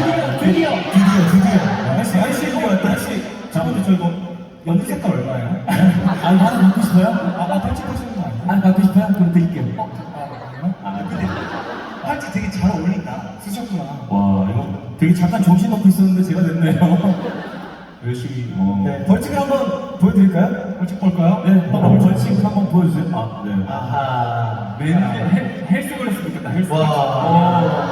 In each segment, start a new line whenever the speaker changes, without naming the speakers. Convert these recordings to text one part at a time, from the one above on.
드디어, 드디어.
드디어 드디어
날씨, 날씨 왔다. 날씨. 자, 근데 저 이거 연두 색깔 얼마예요?
아, 하나 받고 싶어요?
아, 나 팔찌 꽂히는 거 아니야?
하나 받고 싶어요? 그럼 드릴게요.
아, 근데 팔찌 되게 잘 어울린다. 쓰셨구나.
와, 이거 되게 잠깐 정신 놓고 있었는데 제가 됐네요. 열심히, 어.
네, 벌칙을 한번 보여드릴까요? 벌칙 볼까요?
네, 한번 벌칙 한번 보여주세요. 아, 네.
아하.
네, 헬- 헬스 걸렸으면 좋겠다, 헬스.
와.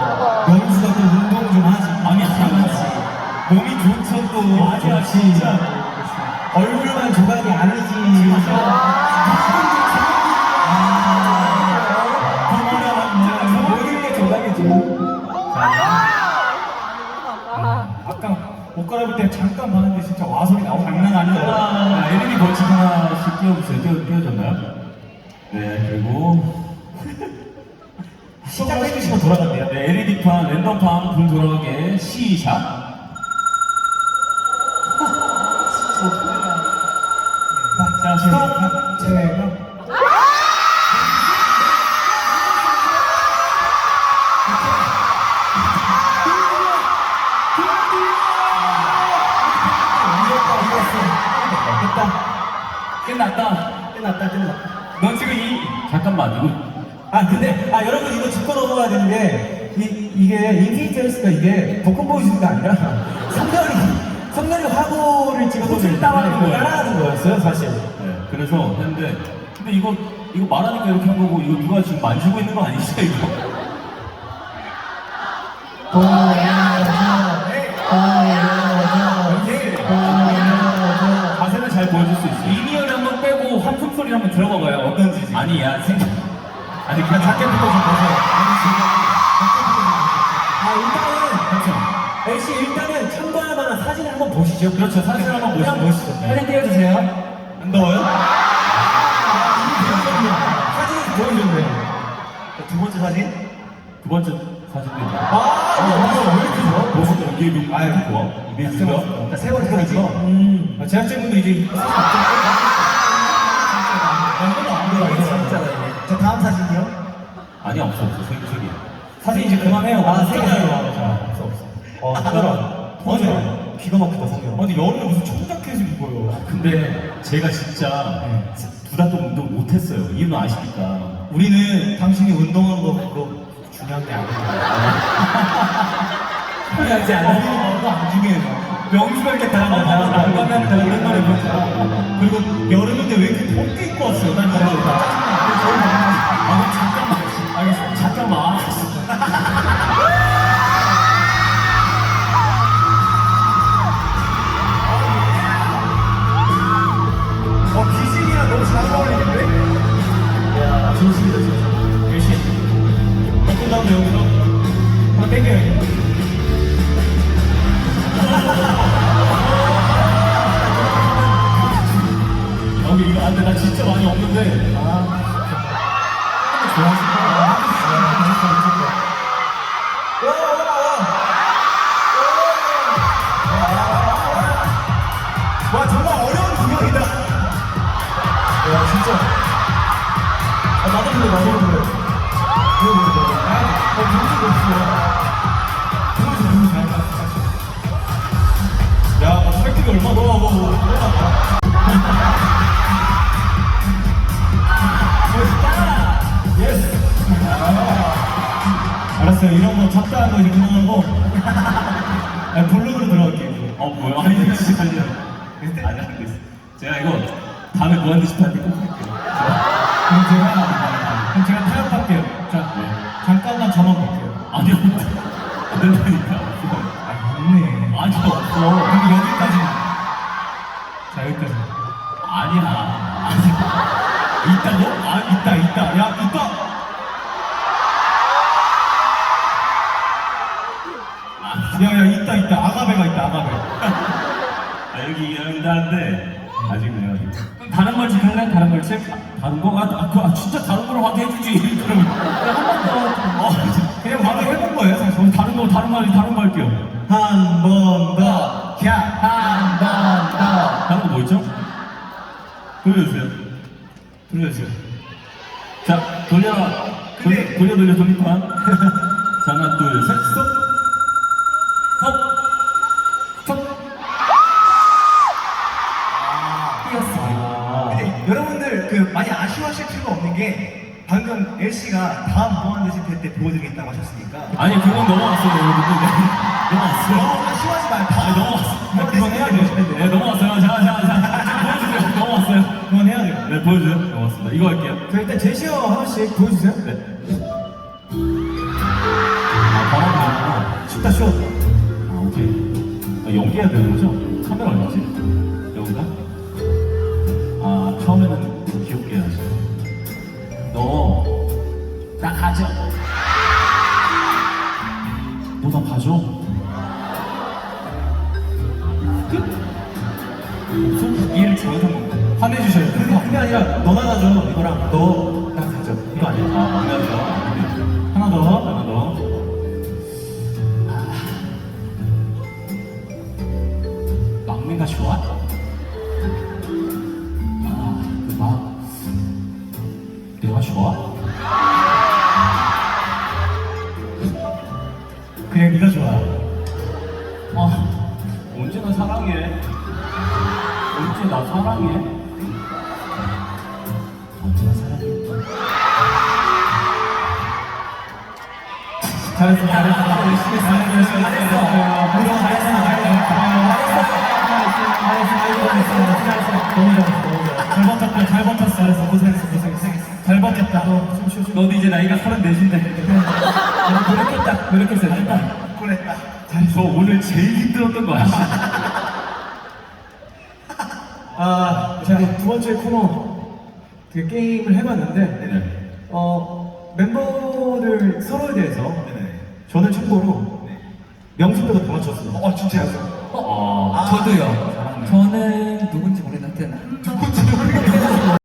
몸이 좋죠 또.
아니야, 진짜.
얼굴만 조각이 아니지. 아. 아까 옷 갈아입을 때 잠깐 봤는데 진짜 와소리 나오고 장난 아니야.
아, LED 벌칙 하나씩 띄워주세요. 띄워, 띄워졌나요? 네, 그리고.
시작해주시면 돌아간대요.
네, LED판, 랜덤 판 불 돌아가게 시작. 자,
스톱. 제가.
끝났다.
끝났다, 끝났다.
넌 지금 이 잠깐만 이거
아 근데 아 여러분 이거 짚고 넘어가야 되는 게 이, 이게 인피니트 헬스가 이게 복권 보여주는 게 아니라 성렬이 성렬이 화보를 찍어서
따라하는 거예요.
따라하는 거였어요 사실
네, 그래서 했는데 근데 이거 이거 말하니까 이렇게 한 거고 이거 누가 지금 만지고 있는 거 아니죠 이거? 자세는 잘 보여줄 수 있어.
이니어를 한번 빼고 한숨 소리 한번 들어가 봐요. 어떤지. 지금.
아니 야 생각 아니 그냥
작게부터 좀 보세요 아 일단은 LC 일단은 참고할 만한 사진을 한번 보시죠
그렇죠 사진 한번 보시죠.
한번 보시죠 네.
사진 띄워주세요.
안 더워요? 사진 보여줬네요 두 번째 사진
두 번째 있네.
아 이거 왜 이렇게 좋아?
이게 이거
아,
이렇게 좋아. 좋아.
자, 세 번째 사진. 음. 제작진분들 이제 아, 자, 다음 사진이요.
아니 없어 없어 세 세 개.
사진 이제 그만해요.
아, 세 개요.
없어 없어. 어, 상렬아. 맞아. 기가 막히다, 상렬아. 아니, 여름에 무슨 청자켓을 입어요.
근데 제가 진짜 두달 동안 운동 못했어요. 이유는 아십니까?
우리는 당신이 운동한 거 그거 중요한 게 아니야. 중요하지 않아. 그거 안 중요해요. 이렇게 다양한 다양한 다양한 오랜만에 보자. 그리고 여름인데 왜 이렇게 덥게 입고 왔어요? 난 이거
아
귀신. 바꾼 다음에 여기서 한번 땡겨요.
여기 이거 안돼 나 진짜 많이 없는데.
와, 정말 어려운 구경이다. 야, 진짜. 아, 나도 그래, 나도. 그래, 그래, 그래. 아, 어, 분수가 없어. 분수, 분수 잘 봤어. 야, 와, 와, 와. 멋있다! 예스! 아, 알았어요. 이런 거 적당한 거 이제 그만하고. 아, 블록으로 들어갈게요.
어 뭐야? 아니 진짜 아니야. 아니 안 됐어. 제가 이거 다음에 무한디스판테 꼭 할게요.
그럼 제가
안 된다니까.
아, 없네.
아니 없어.
그럼 여기까지만. 자, 여기까지.
아니야. 아니.
있다고? 아, 있다, 있다. 야, 있다. 야, 야, 있다, 있다. 아가베가 있다, 아가베.
아 여기 여기다는데 아직 내가
그럼 다른 벌칙 할래? 다른 벌칙?
다른 거? 아, 아, 그, 아 진짜 다른 거로 하게 해주지. 그러면 뭐 다른 거 다른 거 할게요.
한 번 더, 캬, 한번 더.
다른 거 뭐 있죠? 돌려주세요.
돌려주세요.
자, 돌려, 네. 돌려, 돌려, 돌려, 돌리판. 자, 하나, 둘, 셋, 스톱. 스톱. 스톱.
아, 삐었어. 아. 근데 여러분들 그 많이 아쉬워하실 필요가 없는 게 방금 엘씨가 다음 무한대식 때 보여드리겠다고 하셨으니까.
아니 그건 넘어갔어요 여러분들. 넘어갔어요.
너무 아쉬워하지 말고
아니
다
넘어갔어요. 그건 해야 돼요. 네 넘어갔어요. 자자자. 보여주세요. 넘어갔어요.
그건 해야 돼요.
네 보여줘요. 넘어갔습니다. 이거 할게요.
자 일단 제시어 하나씩 보여주세요.
네. 아
쉽다 쉬워.
아 오케이. 아, 연기해야 되는 거죠? 카메라 어디지? 여기가?
무슨 이해를 잘못한 건가?
화내주셔야
그게,
돼요.
그게 아니라 너 나 가줘 이거랑 너딱 가져 이거 아니야?
아 막내죠
하나 더.
하나 더. 막내가 좋아? 아 그 막 내가 좋아?
그냥 네가 좋아.
아, 언제 나 사랑해? 언제 나 사랑해? 언제 나 사랑해?
잘했어 잘했어 열심히 했어 열심히 했어 우리 잘했어 잘했어 너무 잘했어 너무 잘했어 잘 버텼다 잘 버텼어 잘했어 고생했어 고생했어 잘 버텼다 너좀 쉬어
너도 이제 나이가 서른 넷인데
노력했다 노력했어 잘했다 꿀했다
저 오늘 제일 힘들었던 거 아시죠?
아 제가 두 번째 코너 그 게임을 해봤는데
네.
어 멤버들 서로에 대해서 저는 참고로 명수표가 더 맞췄어요 어 진짜요?
어,
저도요 저는 누군지 모르겠는데 한